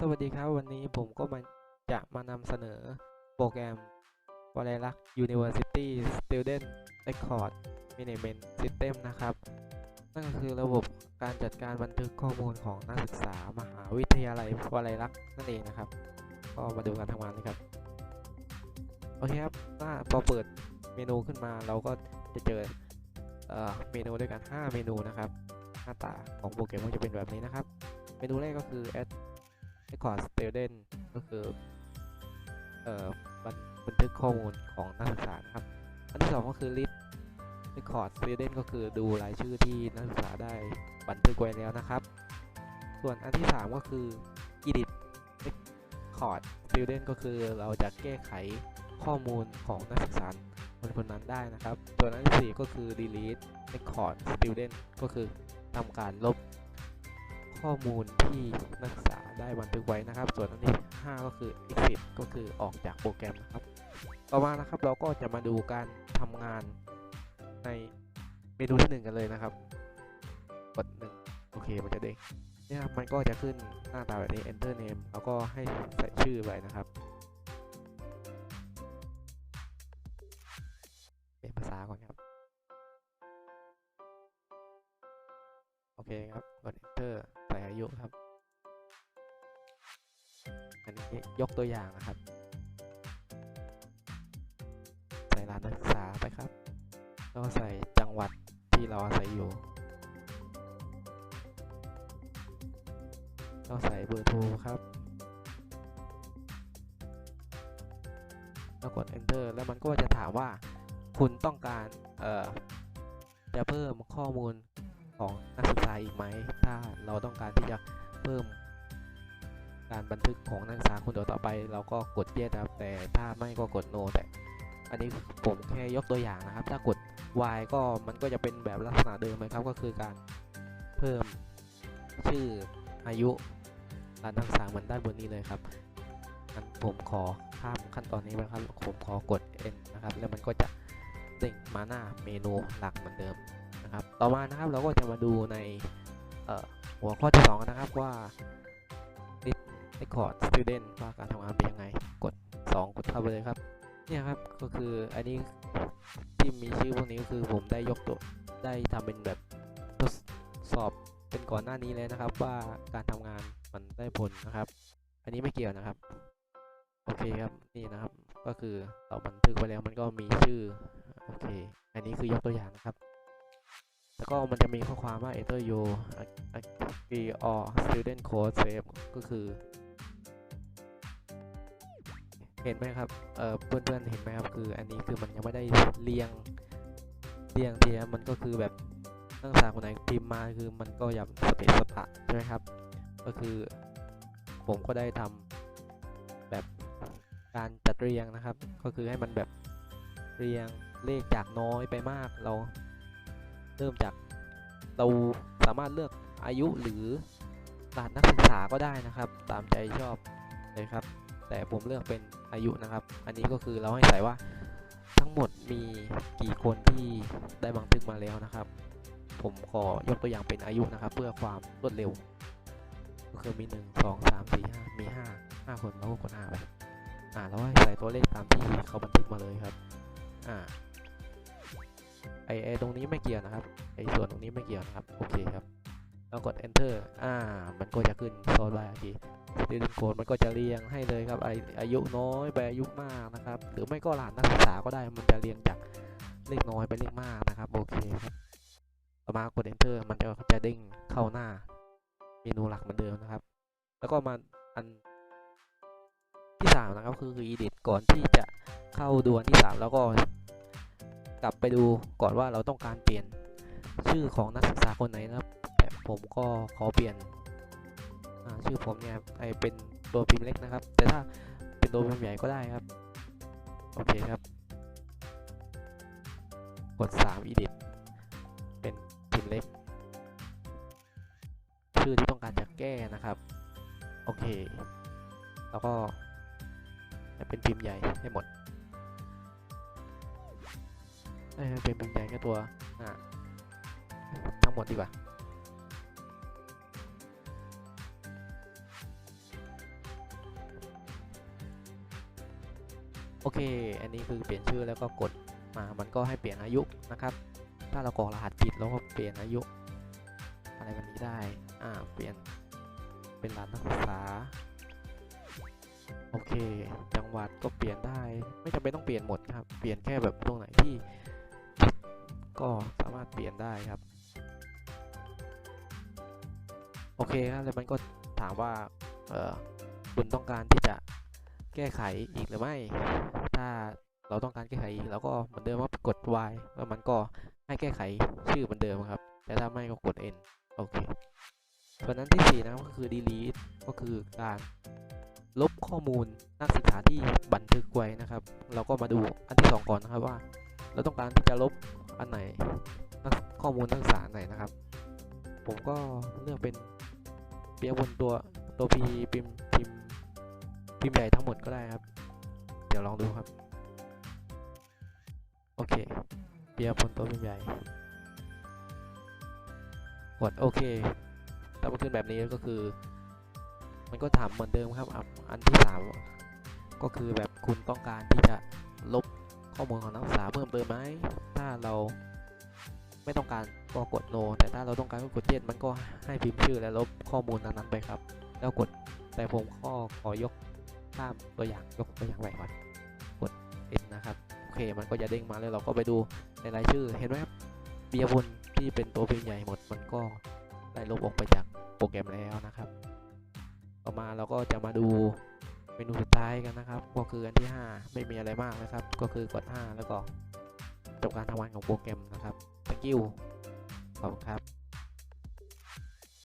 สวัสดีครับวันนี้ผมก็มาจะมานำเสนอโปรแกรม w a l e r a c University Student Record Management System นะครับ นั่นก็คือระบบการจัดการบันทึกข้อมูลของนักศึกษามหาวิทยาลัยวลัยลักษณ์นั่นเองนะครับ ก็มาดูการทำงานเลยครับ โอเคครับหน้าพอเปิดเมนูขึ้นมาเราก็จะเจอเอเมนูด้วยกัน 5 เมนูนะครับ หน้าตาของโปรแกรมก็จะเป็นแบบนี้นะครับ เมนูแรกก็คือ add record student ก็คือเอ่อบันบันทึกข้อมูลของนักศึกษานะครับ อันที่สองก็คือ list record student ก็คือดูรายชื่อที่นักศึกษาได้บันทึกไว้แล้วนะครับ ส่วนอันที่สามก็คือ edit record student ก็คือเราจะแก้ไขข้อมูลของนักศึกษาคนคนนั้นได้นะครับ ส่วนอันที่สี่ก็คือ delete record student ก็คือทำการลบข้อมูลที่นักศึกษา ได้บันทึกไว้นะครับ ส่วนอันที่5ก็คือ exit ก็คือออกจากโปรแกรมนะครับ ต่อมานะครับเราก็จะมาดูการทำงานในเมนูที่ 1 กันเลยนะครับ กดหนึ่งโอเคมันจะเด้งเนี่ยครับมันก็จะขึ้นหน้าตาแบบนี้ enter name แล้วก็ให้ใส่ชื่อไปนะครับเป็นภาษาก่อนครับ โอเคครับ กด enter ใส่อายุครับ อันนี้ยกตัวอย่างนะครับใส่รานนักศึกษาไปครับแล้วก็ใส่จังหวัดที่เราอาศัยอยู่เราใส่เบอร์โทรครับ แล้วกด enter แล้วมันก็จะถามว่าคุณต้องการเอ่อจะเพิ่มข้อมูลของนักศึกษาอีกไหม ถ้าเราต้องการที่จะเพิ่ม การบันทึกของนักศึกษาคนต่อไป เราก็กด yes ครับ แต่ถ้าไม่ก็กด no แต่อันนี้ผมแค่ยกตัวอย่างนะครับ ถ้ากด y ก็มันก็จะเป็นแบบลักษณะเดิมเลยครับก็คือการเพิ่มชื่ออายุการนักศึกษาเหมือนด้านบนนี้เลยครับงั้นผมขอข้ามขั้นตอนนี้ไปครับผมขอกด n นะครับแล้วมันก็จะเด้งมาหน้าเมนูหลักเหมือนเดิมนะครับ ต่อมานะครับเราก็จะมาดูในหัวข้อที่2นะครับว่า record student ว่าการทำงานเป็นยังไง กด 2 กดเข้าไปเลยครับ เนี่ยครับก็คืออันนี้ที่มีชื่อพวกนี้ก็คือผมได้ยกตัวได้ทำเป็นแบบทดสอบเป็นก่อนหน้านี้เลยนะครับ ว่าการทำงานมันได้ผลนะครับ อันนี้ไม่เกี่ยวนะครับ โอเคครับนี่นะครับก็คือเราบันทึกไว้แล้วมันก็มีชื่อโอเค อันนี้คือยกตัวอย่างนะครับ แล้วก็มันจะมีข้อความว่า enter your agree or student code save ก็คือ เห็นไหมครับ เอ่อเพื่อนๆเห็นไหมครับ คืออันนี้คือมันยังไม่ได้เรียงเรียงทีนะมันก็คือแบบนักศึกษาคนไหนพิมพ์มาคือมันก็ย่าสเปซสปะใช่ไหมครับ ก็คือผมก็ได้ทำแบบการจัดเรียงนะครับ ก็คือให้มันแบบเรียงเลขจากน้อยไปมากเรา เริ่มจากเราสามารถเลือกอายุหรือรหัสนักศึกษาก็ได้นะครับ ตามใจชอบเลยครับ แต่ผมเลือกเป็นอายุนะครับ อันนี้ก็คือเราให้ใส่ว่าทั้งหมดมีกี่คนที่ได้บันทึกมาแล้วนะครับ ผมขอยกตัวอย่างเป็นอายุนะครับ เพื่อความรวดเร็ว ก็คือมีหนึ่งสองสามสี่ห้ามีห้าห้าคนเราก็กดห้าไปอ่าเราให้ใส่ตัวเลขตามที่เขาบันทึกมาเลยครับอ่าไอไอตรงนี้ไม่เกี่ยวนะครับไอส่วนตรงนี้ไม่เกี่ยวนะครับ โอเคครับ แล้วกด enter อ่า มันก็จะขึ้นโซนบายที student code มันก็จะเรียงให้เลยครับอาอายุน้อยไปอายุมากนะครับ หรือไม่ก็หัสนักศึกษาก็ได้มันจะเรียงจากเลขน้อยไปเลขมากนะครับ โอเคครับต่อมากด enter มันจะจะเด้งเข้าหน้าเมนูหลักเหมือนเดิมนะครับ แล้วก็มาอันที่สามนะครับคือคือ edit ก่อนที่จะเข้าดูอันที่สามแล้วก็กลับไปดูก่อนว่าเราต้องการเปลี่ยนชื่อของนักศึกษาคนไหนนะครับ ผมก็ขอเปลี่ยนชื่อผมเนี่ยไอเป็นตัวพิมพ์เล็กนะครับ แต่ถ้าเป็นตัวพิมพ์ใหญ่ก็ได้ครับ โอเคครับ กด 3 edit เป็นพิมพ์เล็ก ชื่อที่ต้องการจะแก้นะครับ โอเค แล้วก็เป็นพิมพ์ใหญ่ให้หมดเอ้เป็นพิมพ์ใหญ่แค่ตัวทั้งหมดดีกว่า โอเค อันนี้คือเปลี่ยนชื่อแล้วก็กดมามันก็ให้เปลี่ยนอายุนะครับ ถ้าเรากรอกรหัสผิดเราก็เปลี่ยนอายุ อะไรแบบนี้ได้อ่าเปลี่ยนเป็นร้านนักศึกษาโอเค จังหวัดก็เปลี่ยนได้ ไม่จำเป็นต้องเปลี่ยนหมดครับ เปลี่ยนแค่แบบตรงไหนที่ ก็สามารถเปลี่ยนได้ครับ โอเคครับแล้วมันก็ถามว่าเออคุณต้องการที่จะ แก้ไขอีกหรือไม่ ถ้าเราต้องการแก้ไขอีกเราก็เหมือนเดิมว่ากด Y แล้วมันก็ให้แก้ไขชื่อเหมือนเดิมครับ แต่ถ้าไม่ก็กด N โอเคส่วนนั้นที่ 4 นะครับก็คือ delete ก็คือการลบข้อมูลนักศึกษาที่บันทึกไว้นะครับ เราก็มาดูอันที่ 2 ก่อนนะครับว่า เราต้องการที่จะลบอันไหนข้อมูลนักศึกษาไหนนะครับ ผมก็เลือกเป็นเปียบนตัวตัวพีพิมพ์พิมพ์ พิมพ์ใหญ่ทั้งหมดก็ได้ครับ เดี๋ยวลองดูครับ โอเคเปียบนตัวพิมพ์ใหญ่ กดโอเคถ้ามันขึ้นแบบนี้ก็คือ มันก็ถามเหมือนเดิมครับ อันที่สามก็คือแบบคุณต้องการที่จะลบข้อมูลของนักศึกษาเพิ่มเติมไหม ถ้าเราไม่ต้องการก็กด no แต่ถ้าเราต้องการก็กด yes มันก็ให้พิมพ์ชื่อและลบข้อมูลนั้นๆไปครับ แล้วกดแต่ผมก็ขอยก ข้ามตัวอย่างยกตัวอย่างใหม่ก่อนกด n นะครับโอเคมันก็จะเด้งมาแล้วเราก็ไปดูในรายชื่อเห็นไหมครับเบียร์บนที่เป็นตัวพิมพ์ใหญ่หมดมันก็ได้ลบออกไปจากโปรแกรมแล้วนะครับ ต่อมาเราก็จะมาดูเมนูสุดท้ายกันนะครับ ก็คืออันที่ 5 ไม่มีอะไรมากนะครับ ก็คือกด 5 แล้วก็จบการทำงานของโปรแกรมนะครับ thank you ขอบคุณครับ